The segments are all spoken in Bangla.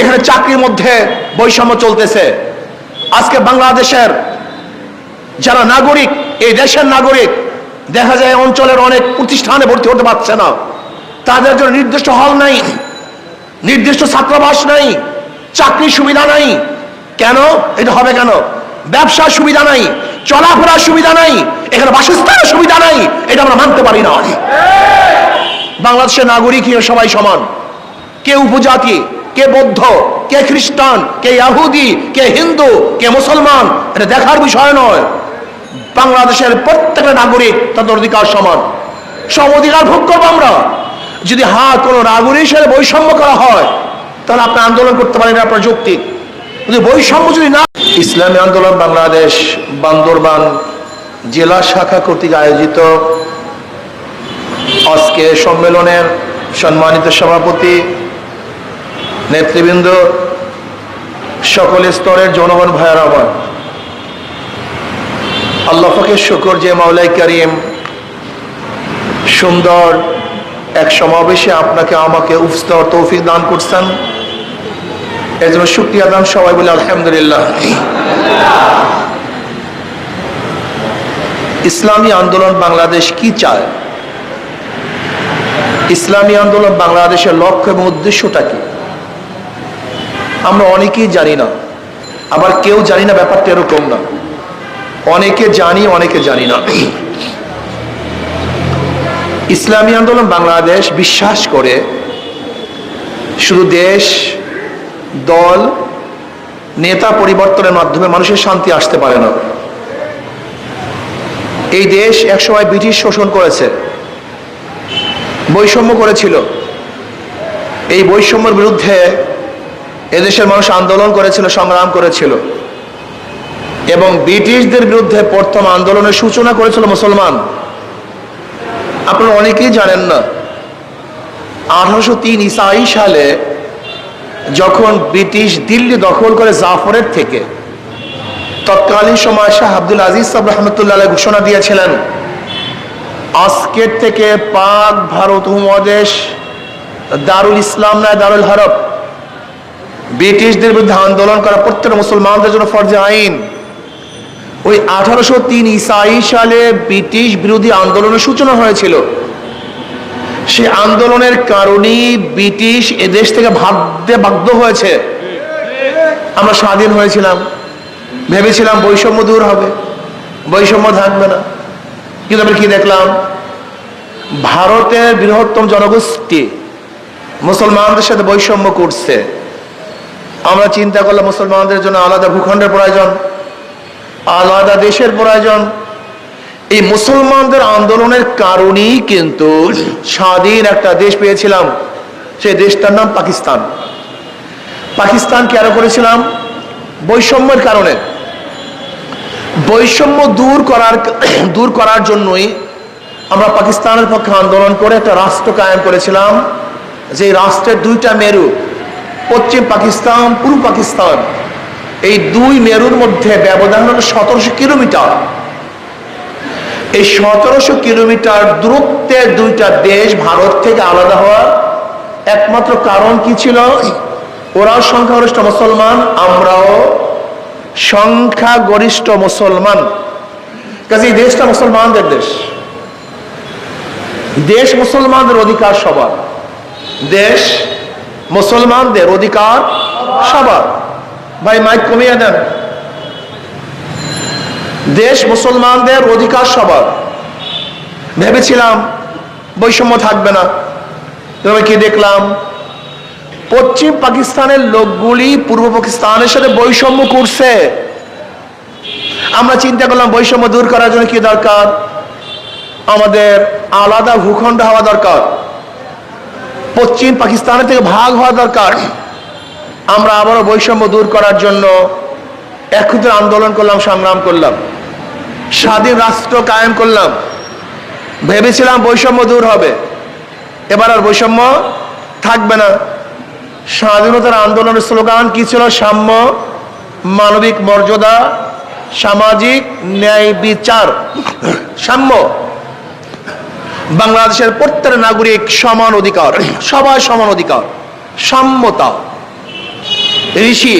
এখানে চাকরির মধ্যে বৈষম্য চলতেছে। আজকে বাংলাদেশের যারা নাগরিক, এই দেশের নাগরিক, দেখা যায় অঞ্চলের অনেক প্রতিষ্ঠানে ভর্তি হতে পারছে না। তাদের জন্য নির্দিষ্ট হল নাই, নির্দিষ্ট ছাত্রাবাস নাই, চাকরির সুবিধা নাই। কেন? এটা হবে কেন? ব্যবসার সুবিধা নাই, চলাফেরার সুবিধা নাই, এখানে বাসস্থানের সুবিধা নাই, এটা আমরা মানতে পারি না। বাংলাদেশের নাগরিক সবাই সমান। কে উপজাতি কে বৌদ্ধ, কে খ্রিস্টান, কে ইয়াহুদি, কে হিন্দু, কে মুসলমান, এটা দেখার বিষয় নয়। বাংলাদেশের প্রত্যেকটা নাগরিক তাদের অধিকার সমান। সব অধিকার ভোগ করব আমরা। যদি হা কোনো নাগরিক হিসেবে বৈষম্য করা হয়, তাহলে আপনি আন্দোলন করতে পারেন আপনার যৌক্তিক যদি বৈষম্য যদি না ইসলামী আন্দোলন বাংলাদেশ বান্দরবান জেলা শাখা কর্তৃক আয়োজিত। আজকে সম্মেলনের সম্মানিত সভাপতি নেতৃবৃন্দ, সকল স্তরের জনগণ ভাইয়ার আমার। ফাকের শুকর যে মাওলাই করিম, সুন্দর এক সমাবেশে আপনাকে, আমাকে উফস্তর তৌফিক দান করছেন। এর জন্য শুক্রিয়া দান সবাই বলে আলহামদুলিল্লাহ। ইসলামী আন্দোলন বাংলাদেশ কি চায়? ইসলামী আন্দোলন বাংলাদেশের লক্ষ্য এবং উদ্দেশ্যটা কি? আমরা অনেকেই জানি না। আবার কেউ জানি না ব্যাপারটা এরকম না। অনেকে জানি অনেকে জানি না। ইসলামী আন্দোলন বাংলাদেশ বিশ্বাস করে, শুধু দেশ, দল, নেতা পরিবর্তনের মাধ্যমে মানুষের শান্তি আসতে পারে না। এই দেশ একসময় ব্রিটিশ শোষণ করেছে। বৈষম্য করেছিল। এই বৈষম্যের বিরুদ্ধে এদেশের মানুষ আন্দোলন করেছিল, সংগ্রাম করেছিল। এবং ব্রিটিশদের বিরুদ্ধে প্রথম আন্দোলনের সূচনা করেছিল মুসলমান। আপনারা অনেকেই জানেন না, আঠারোশো তিন ইসাই সালে যখন ব্রিটিশ দিল্লি দখল করে জাফরের থেকে, তৎকালীন সময় শাহ আব্দুল আজিজ সাহেব রহমতুল্লাহ ঘোষণা দিয়েছিলেন, আজকের থেকে পাক ভারত উপমহাদেশ দারুল ইসলাম নয় দারুল হরব ব্রিটিশদের বিরুদ্ধে আন্দোলন করা প্রত্যেকটা মুসলমানদের জন্য ফরজে আইন। ওই আঠারোশো তিন ইসাই সালে ব্রিটিশ বিরোধী আন্দোলনের সূচনা হয়েছিল। সে আন্দোলনের কারণেই ব্রিটিশ এদেশ থেকে ভাবতে বাধ্য হয়েছে। আমরা স্বাধীন হয়েছিলাম, ভেবেছিলাম বৈষম্য দূর হবে, বৈষম্য থাকবে না। কিন্তু আমরা কি দেখলাম? ভারতের বৃহত্তম জনগোষ্ঠী মুসলমানদের সাথে বৈষম্য করছে। আমরা চিন্তা করলাম মুসলমানদের জন্য আলাদা ভূখণ্ডের প্রয়োজন, আলাদা দেশের প্রয়োজন। এই মুসলমানদের আন্দোলনের কারণেই কিন্তু স্বাধীন একটা দেশ পেয়েছিলাম। সেই দেশটার নাম পাকিস্তান। পাকিস্তান কেন করেছিলাম? বৈষম্যের কারণে। বৈষম্য দূর করার দূর করার জন্যই আমরা পাকিস্তানের পক্ষে আন্দোলন করে একটা রাষ্ট্র কায়েম করেছিলাম। যে রাষ্ট্রের দুইটা মেরু পশ্চিম পাকিস্তান, পূর্ব পাকিস্তান, এই দুই মেরুর মধ্যে ব্যবধান হলো সতেরোশো কিলোমিটার। এই সতেরোশো কিলোমিটার দূরত্বে দুইটা দেশ ভারত থেকে আলাদা হওয়ার একমাত্র কারণ কি ছিল? ওরাও সংখ্যাগরিষ্ঠ মুসলমান, আমরাও সংখ্যাগরিষ্ঠ মুসলমান। কাজে এই দেশটা মুসলমানদের দেশ। দেশ মুসলমানদের অধিকার সবার। দেশ মুসলমানদের অধিকার সবার। ভাই মাইক কমিয়ে দেন। দেশ মুসলমানদের অধিকার সবার। ভেবেছিলাম বৈষম্য থাকবে না। তবে কি দেখলাম? পশ্চিম পাকিস্তানের লোকগুলি পূর্ব পাকিস্তানের সাথে বৈষম্য করছে। আমরা চিন্তা করলাম বৈষম্য দূর করার জন্য কি দরকার? আমাদের আলাদা ভূখণ্ড হওয়া দরকার। পশ্চিম পাকিস্তানের থেকে ভাগ হওয়া দরকার। আমরা আবারও বৈষম্য দূর করার জন্য একত্রে আন্দোলন করলাম, সংগ্রাম করলাম। স্বাধীন রাষ্ট্র কায়েম করলাম। ভেবেছিলাম বৈষম্য দূর হবে। এবার আর বৈষম্য থাকবে না। স্বাধীনতার আন্দোলনের স্লোগান কি ছিল? সাম্য, মানবিক মর্যাদা, সামাজিক ন্যায় বিচার। সাম্য। বাংলাদেশের প্রত্যেক নাগরিক সমান অধিকার, সবাই সমান অধিকার। সাম্যতা। ঋষি,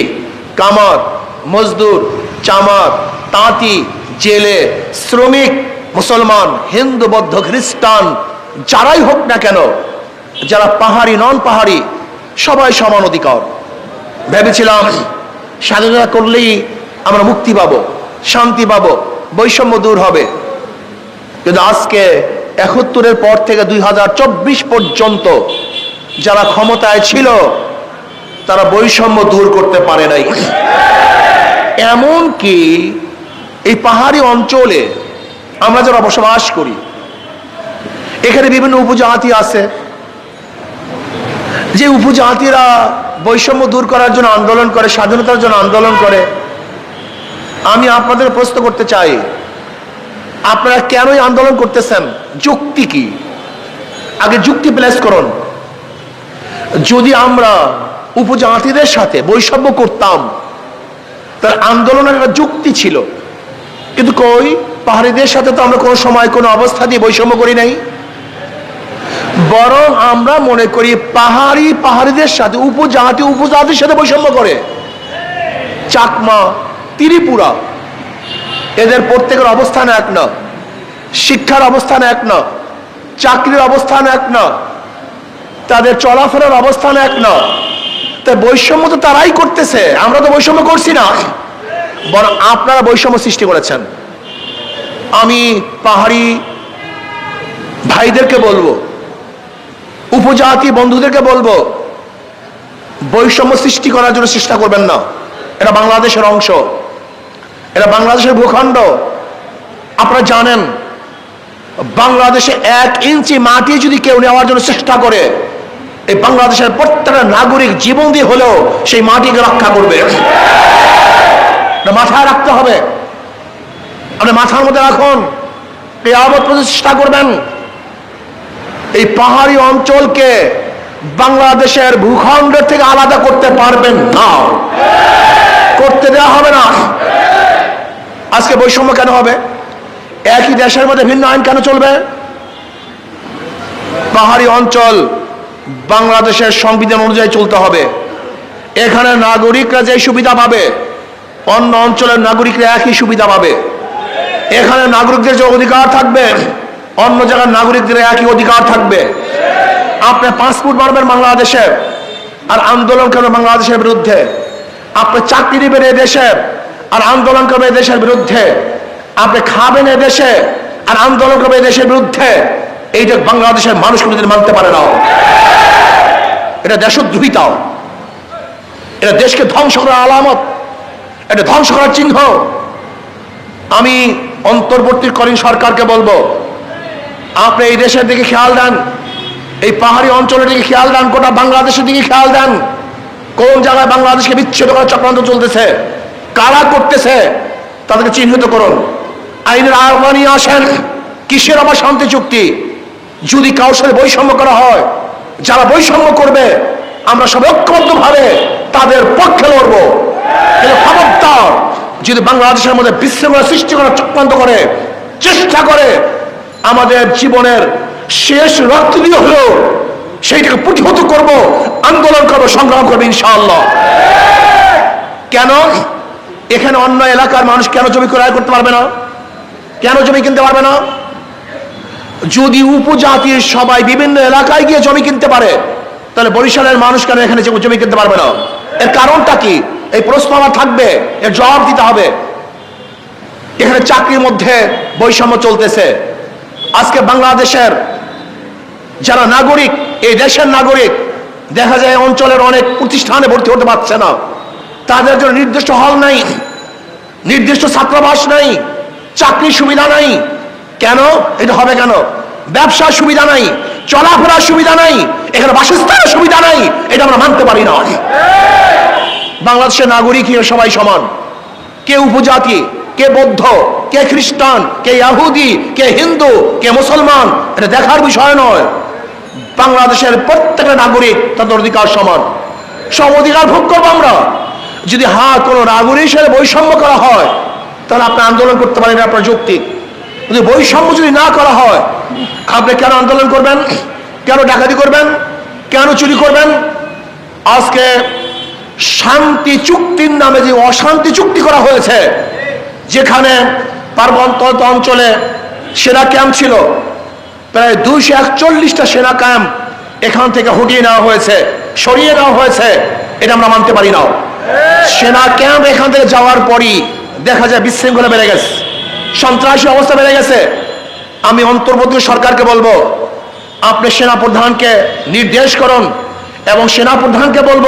কামার, মজদুর, চামার, তাঁতি, জেলে, শ্রমিক, মুসলমান, হিন্দু, বৌদ্ধ, খ্রিস্টান, যারাই হোক না কেন, যারা পাহাড়ি নন পাহাড়ি সবাই সমান অধিকার। ভেবেছিলাম স্বাধীনতা করলেই আমরা মুক্তি পাবো, শান্তি পাবো, বৈষম্য দূর হবে। কিন্তু আজকে একাত্তরের পর থেকে দুই হাজার চব্বিশ পর্যন্ত যারা ক্ষমতায় ছিল, তারা বৈষম্য দূর করতে পারে নাই। এমন কি এই পাহাড়ি অঞ্চলে আমরা যারা বসবাস করি, এখানে বিভিন্ন উপজাতি আছে। যে উপজাতিরা বৈষম্য দূর করার জন্য আন্দোলন করে, স্বাধীনতার জন্য আন্দোলন করে, আমি আপনাদের প্রশ্ন করতে চাই আপনারা কেনই আন্দোলন করতেছেন? যুক্তি কি? আগে যুক্তি প্লেস করুন। যদি আমরা উপজাতিদের সাথে বৈষম্য করতাম, তার আন্দোলনের একটা যুক্তি ছিল। কিন্তু কই? পাহাড়িদের সাথে তো আমরা কোনো সময়, কোনো অবস্থা দিয়ে বৈষম্য করি নাই। বরং আমরা মনে করি পাহাড়ি পাহাড়িদের সাথে, উপজাতি উপজাতির সাথে বৈষম্য করে। চাকমা, ত্রিপুরা এদের প্রত্যেকের অবস্থান এক না। শিক্ষার অবস্থান এক না। চাকরির অবস্থান এক না। তাদের চলাফেরার অবস্থান এক না। তাই বৈষম্য তো তারাই করতেছে। আমরা তো বৈষম্য করছি না। বরং আপনারা বৈষম্য সৃষ্টি করেছেন। আমি পাহাড়ি ভাইদেরকে বলব, উপজাতি বন্ধুদেরকে বলব, বৈষম্য সৃষ্টি করার জন্য চেষ্টা করবেন না। এটা বাংলাদেশের অংশ। এটা বাংলাদেশের ভূখণ্ড। আপনারা জানেন, বাংলাদেশে এক ইঞ্চি মাটি যদি কেউ নেওয়ার জন্য চেষ্টা করে, এই বাংলাদেশের প্রত্যেকটা নাগরিক জীবন দিয়ে হলেও সেই মাটিকে রক্ষা করবে। মাথায় রাখতে হবে। আপনি মাথার মধ্যে রাখুন এই আবদ চেষ্টা করবেন। এই পাহাড়ি অঞ্চলকে বাংলাদেশের ভূখণ্ড থেকে আলাদা করতে পারবেন না। করতে দেওয়া হবে না। আজকে বৈষম্য কেন হবে? একই দেশের মধ্যে ভিন্ন আইন কেন চলবে? পাহাড়ি অঞ্চল বাংলাদেশের সংবিধান অনুযায়ী চলতে হবে। এখানে নাগরিকরা যে সুবিধা পাবে, অন্য অঞ্চলের নাগরিকরা একই সুবিধা পাবে। এখানে নাগরিকদের যে অধিকার থাকবে, অন্য জায়গার নাগরিকদের একই অধিকার থাকবে। আপনি পাসপোর্ট মারবেন বাংলাদেশে, আর আন্দোলন করবেন বাংলাদেশের বিরুদ্ধে? আপনি চাকরি নেবেন এ দেশে আর আন্দোলন করবে দেশের বিরুদ্ধে। আপনি খাবেন দেশে আর আন্দোলন করবেন দেশের বিরুদ্ধে। এইটা বাংলাদেশের মানুষ কোনোদিন মানতে পারে না, এটা দেশদ্রোহিতাও। এটা দেশকে ধ্বংস করার আলামত। এটা ধ্বংস করার চিহ্ন। আমি অন্তর্বর্তীকালীন সরকারকে বলব, আপনি এই দেশের দিকে খেয়াল দেন এই পাহাড়ি অঞ্চলের দিকে খেয়াল দেন গোটা বাংলাদেশের দিকে খেয়াল দেন কোন জায়গায় বাংলাদেশকে বিচ্ছেদ করার চক্রান্ত চলতেছে? কারা করতেছে তাদেরকে চিহ্নিত করুন। আইনের আহ্বান আসেন। কিসের আবার শান্তি চুক্তি? যদি কারোর সাথে বৈষম্য করা হয়, যারা বৈষম্য করবে, আমরা সব ঐক্যবদ্ধভাবে তাদের পক্ষে লড়বো। খবরদার, যদি বাংলাদেশের মধ্যে বিশৃঙ্খলা সৃষ্টি করার চক্রান্ত করে, চেষ্টা করে, আমাদের জীবনের শেষ রক্ত দিয়ে হলেও সেইটাকে প্রতিহত করব, আন্দোলন করব, সংগ্রাম করব ইনশাআল্লাহ। কেন? এখানে অন্য এলাকার মানুষ কেন জমি ক্রয় করতে পারবে না? কেন জমি কিনতে পারবে না? যদি উপজাতির সবাই বিভিন্ন এলাকায় গিয়ে জমি কিনতে পারে, তাহলে বরিশালের মানুষ কেন এখানে জমি কিনতে পারবে না? এর কারণটা কি? এই প্রশ্ন আমার থাকবে, এর জবাব দিতে হবে। এখানে চাকরির মধ্যে বৈষম্য চলতেছে। আজকে বাংলাদেশের যারা নাগরিক, এই দেশের নাগরিক, দেখা যায় অঞ্চলের অনেক প্রতিষ্ঠানে ভর্তি হতে পারছে না। তাদের জন্য নির্দিষ্ট হল নাই, নির্দিষ্ট ছাত্রাবাস নাই, চাকরির সুবিধা নাই। কেন? এটা হবে কেন? ব্যবসার সুবিধা নাই, চলাফেরার সুবিধা নাই, এখানে বাসস্থানের সুবিধা নাই, এটা আমরা মানতে পারি না। বাংলাদেশের নাগরিক সবাই সমান। কে উপজাতি, কে বৌদ্ধ, কে খ্রিস্টান, কে ইয়াহুদি কে হিন্দু, কে মুসলমান, এটা দেখার বিষয় নয়। বাংলাদেশের প্রত্যেকটা নাগরিক তাদের অধিকার সমান। সব অধিকার ভোগ করব আমরা। যদি হা কোনো নাগরিক হিসেবে বৈষম্য করা হয়, তাহলে আপনি আন্দোলন করতে পারেন আপনার যৌক্তিক যদি বৈষম্য যদি না করা হয়, আপনি কেন আন্দোলন করবেন? কেন ডাকাতি করবেন? কেন চুরি করবেন? আজকে শান্তি চুক্তির নামে যে অশান্তি চুক্তি করা হয়েছে, যেখানে পার্বত্য অঞ্চলে সেনা ক্যাম্প ছিল, প্রায় দুইশো একচল্লিশটা সেনা ক্যাম্প এখান থেকে হটিয়ে নেওয়া হয়েছে, সরিয়ে নেওয়া হয়েছে, এটা আমরা মানতে পারি না। সেনা ক্যাম্প এখান থেকে যাওয়ার পরই দেখা যায় বিশৃঙ্খলা বেড়ে গেছে। সন্ত্রাসী অবস্থা বেড়ে গেছে। আমি অন্তর্বর্তী সরকারকে বলব, আপনি সেনা প্রধানকে নির্দেশ করুন এবং সেনা প্রধানকে বলব,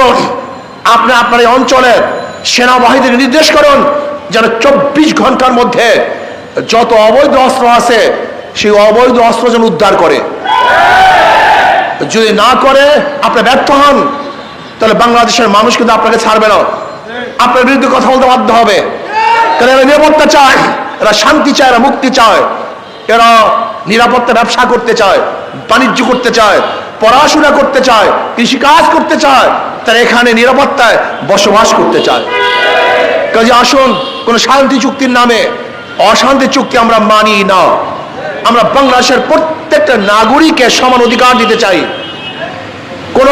আপনি আপনার এই অঞ্চলের সেনাবাহিনীর নির্দেশ করুন যেন চব্বিশ ঘণ্টার মধ্যে যত অবৈধ অস্ত্র আছে, সেই অবৈধ অস্ত্র যেন উদ্ধার করে। যদি না করে, আপনি ব্যর্থ হন। তাহলে বাংলাদেশের মানুষ কিন্তু আপনাকে ছাড়বে না। আপনার বিরুদ্ধে কথা বলতে বাধ্য হবে। কারণ এরা নিরাপত্তা চায়, এরা শান্তি চায়, এরা মুক্তি চায়। এরা নিরাপত্তা ব্যবসা করতে চায়, বাণিজ্য করতে চায়, পড়াশোনা করতে চায়, কৃষিকাজ করতে চায়, তারা এখানে নিরাপত্তায় বসবাস করতে চায়। কাজে আসুন, কোন শান্তি চুক্তির নামে, অশান্তি চুক্তি আমরা মানি না। আমরা বাংলাদেশের প্রত্যেকটা নাগরিককে সমান অধিকার দিতে চাই। কোন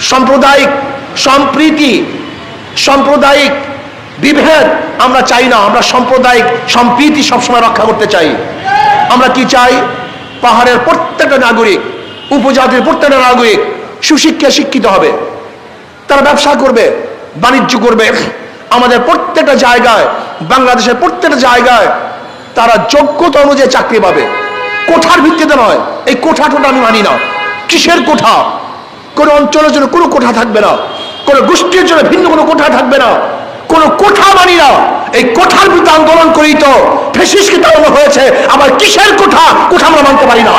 সাম্প্রদায়িক সম্প্রীতি, সাম্প্রদায়িক বিভেদ আমরা চাই না। আমরা সাম্প্রদায়িক সম্প্রীতি সবসময় রক্ষা করতে চাই। আমরা কি চাই? পাহাড়ের প্রত্যেকটা নাগরিক, উপজাতির প্রত্যেকটা নাগরিক সুশিক্ষা শিক্ষিত হবে। তারা ব্যবসা করবে, বাণিজ্য করবে। আমাদের প্রত্যেকটা জায়গায়, বাংলাদেশের প্রত্যেকটা জায়গায় তারা যোগ্যতা অনুযায়ী চাকরি পাবে। কোঠার ভিত্তিতে নয়। এই কোঠা টোটা আমি মানি না। কিসের কোঠা? কোনো অঞ্চলের জন্য কোনো কোঠা থাকবে না। কোনো গোষ্ঠীর জন্য ভিন্ন কোনো কোঠা থাকবে না। কোনো কোঠা মানি না। এই কোঠার বিরুদ্ধে আন্দোলন করেই তো ফেসিসকে চালানো হয়েছে। আবার কিসের কোঠা? কোঠা আমরা মানতে পারি না।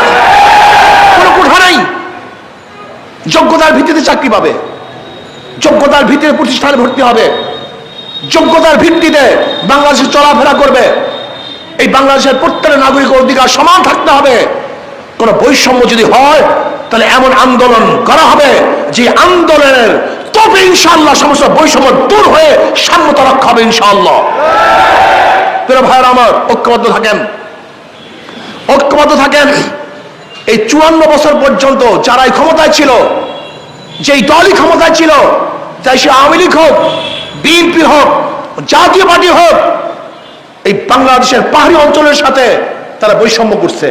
কোনো কোঠা নাই। যোগ্যতার ভিত্তিতে চাকরি পাবে। যোগ্যতার ভিত্তিতে প্রতিষ্ঠানে ভর্তি হবে। যোগ্যতার ভিত্তিতে বাংলাদেশে চলাফেরা করবে। এই বাংলাদেশের প্রত্যেকটা নাগরিক অধিকার সমান থাকতে হবে। কোন বৈষম্য যদি হয়, তাহলে এমন আন্দোলন করা হবে যে আন্দোলনের তবে ইনশাল্লাহ সমস্ত বৈষম্য দূর হয়ে সাম্যতা রক্ষা হবে ইনশাল্লাহ ভাইয়ের আমার, ঐক্যবদ্ধ থাকেন। ঐক্যবদ্ধ থাকেন। এই চুয়ান্ন বছর পর্যন্ত যারা এই ক্ষমতায় ছিল, যেই দলই ক্ষমতায় ছিল, চাই সে আওয়ামী লীগ হোক, বিএনপি হোক, জাতীয় পার্টি হোক, এই বাংলাদেশের পাহাড়ি অঞ্চলের সাথে তারা বৈষম্য করছে।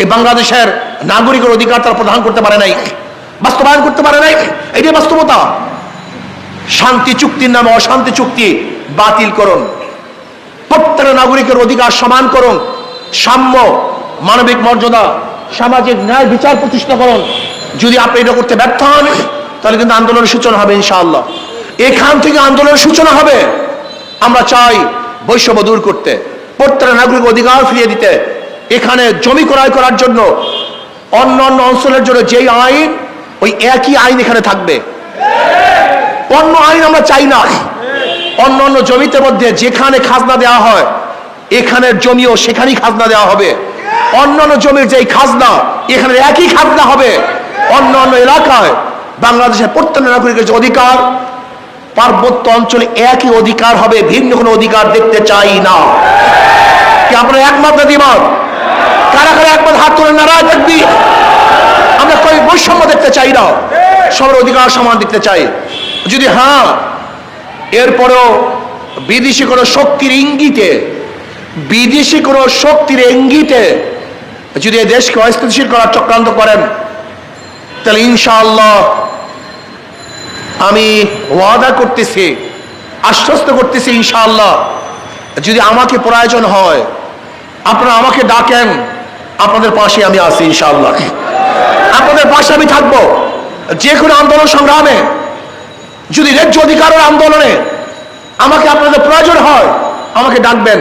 এই বাংলাদেশের নাগরিকের অধিকার তারা প্রদান করতে পারে নাই, বাস্তবায়ন করতে পারে নাই, এটাই বাস্তবতা। শান্তি চুক্তির নামে অশান্তি চুক্তি বাতিল করুন। প্রত্যেকটা নাগরিকের অধিকার সমান করুন। সাম্য, মানবিক মর্যাদা, সামাজিক ন্যায় বিচার প্রতিষ্ঠা করুন। যদি আপনি এটা করতে ব্যর্থ হন, তাহলে কিন্তু আন্দোলনের সূচনা হবে ইনশাআল্লাহ। এখান থেকে আন্দোলনের সূচনা হবে। আমরা চাই বৈষম্য দূর করতে প্রত্যেকটা নাগরিক অধিকার ফিরিয়ে দিতে। এখানে জমি ক্রয় করার জন্য অন্য অন্য অঞ্চলের জন্য যেই আইন, ওই একই আইন এখানে থাকবে। অন্য আইন আমরা চাই না। অন্য অন্য জমিতে মধ্যে যেখানে খাজনা দেওয়া হয়, এখানের জমিও সেখানেই খাজনা দেওয়া হবে। অন্য অন্য জমির যেই খাজনা এখানে একই খাজনা হবে। অন্য অন্য এলাকায় বাংলাদেশের প্রত্যেক নাগরিকের যে অধিকার, পার্বত্য অঞ্চলে একই অধিকার হবে, ভিন্ন কোনো অধিকার দেখতে চাই না। কি আপনার একমাত্র দ্বিমত কারা কারা একমাত্র হাত তুলে আমরা কই বৈষম্য দেখতে চাই না। সবার অধিকার সমান চাই। যদি হ্যাঁ বিদেশি কোনো শক্তির ইঙ্গিতে, বিদেশি কোনো শক্তির ইঙ্গিতে যদি দেশকে অস্থিতিশীল করার চক্রান্ত করেন, তাহলে ইনশাআল্লাহ আমি ওয়াদা করতেছি, আশ্বস্ত করতেছি ইনশাআল্লাহ। যদি আমাকে প্রয়োজন হয় আপনারা আমাকে ডাকেন, আপনাদের পাশে আমি আছি ইনশাআল্লাহ। আপনাদের পাশে আমি থাকব। যে কোনো আন্দোলন সংগ্রামে, যদি ন্যায্য অধিকারের আন্দোলনে আমাকে আপনাদের প্রয়োজন হয়, আমাকে ডাকবেন।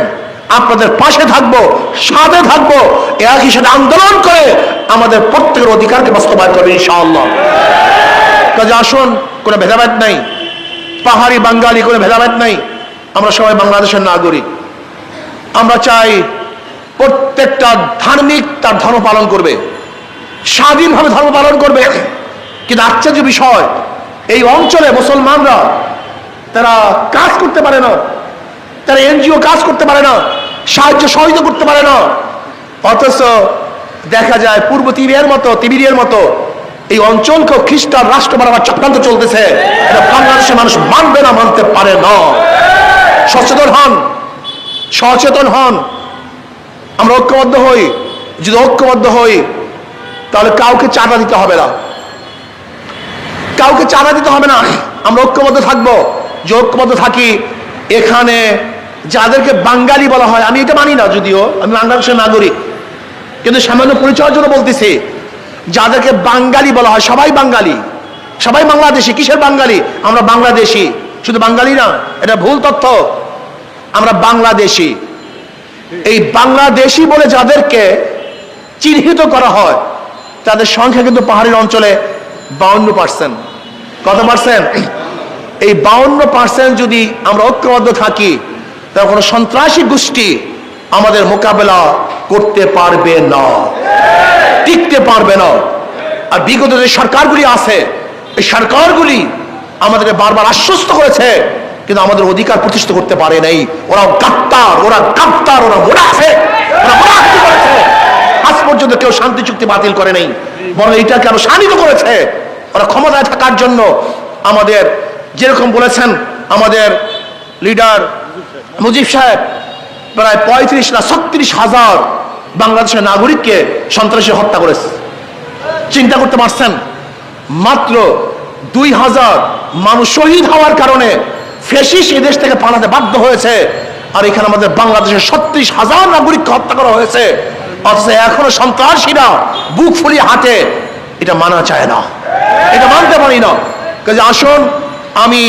আপনাদের পাশে থাকব, সাথে থাকব, একই সাথে আন্দোলন করে আমাদের প্রত্যেকের অধিকারকে বাস্তবায়ন করবে ইনশাআল্লাহ। কাজে আসুন, কোনো ভেদাভেদ নাই। পাহাড়ি বাঙালি, কোনো ভেদাভেদ নাই। আমরা সবাই বাংলাদেশের নাগরিক। আমরা চাই প্রত্যেকটা ধার্মিক তার ধর্ম পালন করবে। স্বাধীনভাবে ধর্ম পালন করবে। কিন্তু আশ্চর্য বিষয়, এই অঞ্চলে মুসলমানরা, তারা কাজ করতে পারে না। তারা এনজিও কাজ করতে পারে না, সাহায্য সহযোগিতা করতে পারে না। অথচ দেখা যায় পূর্ব তিবিরের মতো তিবিরের মতো এই অঞ্চলকে খ্রিস্টান রাষ্ট্র বানাবার চক্রান্ত চলতেছে। বাংলাদেশের মানুষ মানবে না, মানতে পারে না। সচেতন হন সচেতন হন। আমরা ঐক্যবদ্ধ হই। যদি ঐক্যবদ্ধ হই, তাহলে কাউকে চাঁদা দিতে হবে না। কাউকে চাঁদা দিতে হবে না। আমরা ঐক্যবদ্ধ থাকব। যে ঐক্যবদ্ধ থাকি, এখানে যাদেরকে বাঙালি বলা হয়, আমি এটা মানি না যদিও, আমি বাংলাদেশের নাগরিক। কিন্তু সামান্য পরিচয়ের জন্য বলতেছি, যাদেরকে বাঙালি বলা হয়, সবাই বাঙালি। সবাই বাংলাদেশি, কিসের বাঙালি? আমরা বাংলাদেশি। শুধু বাঙালি না, এটা ভুল তথ্য। আমরা বাংলাদেশি। এই বাংলাদেশি বলে যাদেরকে চিহ্নিত করা হয়, তাদের সংখ্যা কিন্তু পাহাড়ের অঞ্চলে বাউন্ন পার্সেন্ট। কত পার্সেন্ট? এই বাউন্ন পার্সেন্ট যদি আমরা ঐক্যবদ্ধ থাকি, তাহলে কোনো সন্ত্রাসী গোষ্ঠী আমাদের মোকাবেলা করতে পারবে না, টিকতে পারবে না। আর বিগত যে সরকারগুলি আছে, এই সরকারগুলি আমাদেরকে বারবার আশ্বস্ত করেছে কিন্তু আমাদের অধিকার প্রতিষ্ঠা করতে পারে নাই। ওরা গাত্তার ওরা গাত্তার ওরা করেছে। আজ পর্যন্ত কেউ শান্তি চুক্তি বাতিল করে নাই। বরং এটাকে আরও শানিত করেছে। ওরা ক্ষমতায় থাকার জন্য আমাদের যেরকম বলেছেন আমাদের লিডার মুজিব সাহেব, প্রায় পঁয়ত্রিশ না ছত্রিশ হাজার বাংলাদেশের নাগরিককে সন্ত্রাসী হত্যা করেছে। চিন্তা করতে পারছেন? মাত্র দুই হাজার মানুষ শহীদ হওয়ার কারণে ফেসিস এদেশ থেকে পালাতে বাধ্য হয়েছে। আর এখানে আমাদের বাংলাদেশের ছত্রিশ হাজার নাগরিককে হত্যা করা হয়েছে। অথচ এখনও সন্ত্রাসীরা বুক ফুলিয়ে হাঁটে। এটা মানা চায় না। এটা মানতে পারি না। কাজে আসুন, আমি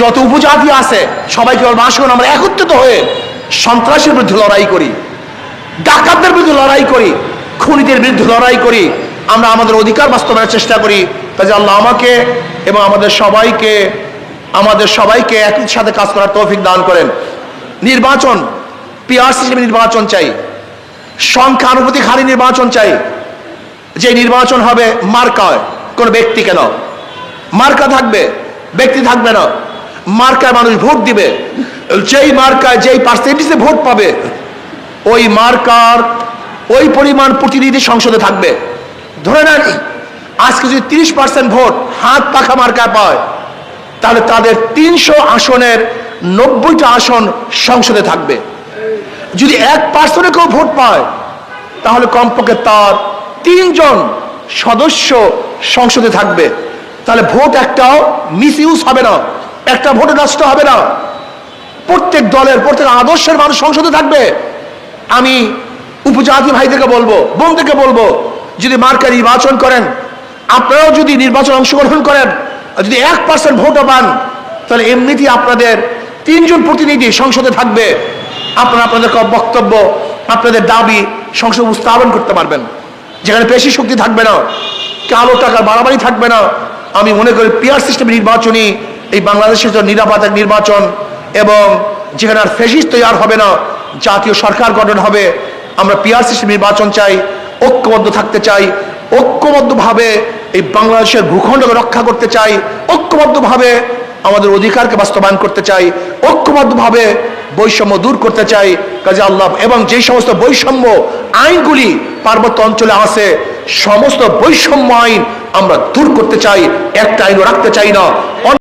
যত উপজাতি আছে, সবাইকে বলব, আসুন, আমরা একত্রিত হয়ে সন্ত্রাসের বিরুদ্ধে লড়াই করি, ডাকাতদের বিরুদ্ধে লড়াই করি, খুনিদের বিরুদ্ধে লড়াই করি, আমরা আমাদের অধিকার বাস্তবায়নের চেষ্টা করি। কাজে আল্লাহ আমাকে এবং আমাদের সবাইকে আমাদের সবাইকে একই সাথে কাজ করার তৌফিক দান করেন। নির্বাচন পিআর সিস্টেমে নির্বাচন চাই। সংখ্যানুপাতিক হারে নির্বাচন চাই। যে নির্বাচন হবে মার্কায় কোন ব্যক্তি কেন? মার্কা থাকবে, ব্যক্তি থাকবে না। মার্কায় মানুষ ভোট দিবে। যেই মার্কায়, যেই পার্সেন্টেজে ভোট পাবে, ওই মার্কার ওই পরিমাণ প্রতিনিধি সংসদে থাকবে। ধরে নেন, আজকে যদি তিরিশ পার্সেন্ট ভোট হাত পাখা মার্কায় পায় তাহলে তাদের তিনশো আসনের নব্বইটা আসন সংসদে থাকবে। যদি এক পার্সনে কেউ ভোট পায়, তাহলে কমপক্ষে তার তিনজন সদস্য সংসদে থাকবে। তাহলে ভোট একটাও মিস ইউজ হবে না, একটা ভোটে নষ্ট হবে না। প্রত্যেক দলের, প্রত্যেক আদর্শের মানুষ সংসদে থাকবে। আমি উপজাতি ভাইদেরকে বলব, বোনদেরকে বলব, যদি মার্কা নির্বাচন করেন, আপনারাও যদি নির্বাচন অংশগ্রহণ করেন যদি এক পার্সেন্ট ভোটও পান, তাহলে এমনিতেই আপনাদের তিনজন প্রতিনিধি সংসদে থাকবে। আপনারা আপনাদের বক্তব্য, আপনাদের দাবি সংসদ উপস্থাপন করতে পারবেন। যেখানে পেশি শক্তি থাকবে না, কালো টাকার বাড়াবাড়ি থাকবে না। আমি মনে করি পিয়ার সিস্টেম নির্বাচনই এই বাংলাদেশের জন্য নিরাপদ এক নির্বাচন এবং যেখানে আর ফেসিস তৈরি হবে না, জাতীয় সরকার গঠন হবে। আমরা পিয়ার সিস্টেম নির্বাচন চাই, ঐক্যবদ্ধ থাকতে চাই। ঐক্যবদ্ধভাবে এই বাংলাদেশের ভূখণ্ডকে রক্ষা করতে চাই, ঐক্যবদ্ধভাবে আমাদের অধিকারকে বাস্তবায়ন করতে চাই, ঐক্যবদ্ধভাবে বৈষম্য দূর করতে চাই। কাজে আল্লাহ, এবং যে সমস্ত বৈষম্য আইনগুলি পার্বত্য অঞ্চলে আছে, সমস্ত বৈষম্য আইন আমরা দূর করতে চাই, একটা আইনও রাখতে চাই না।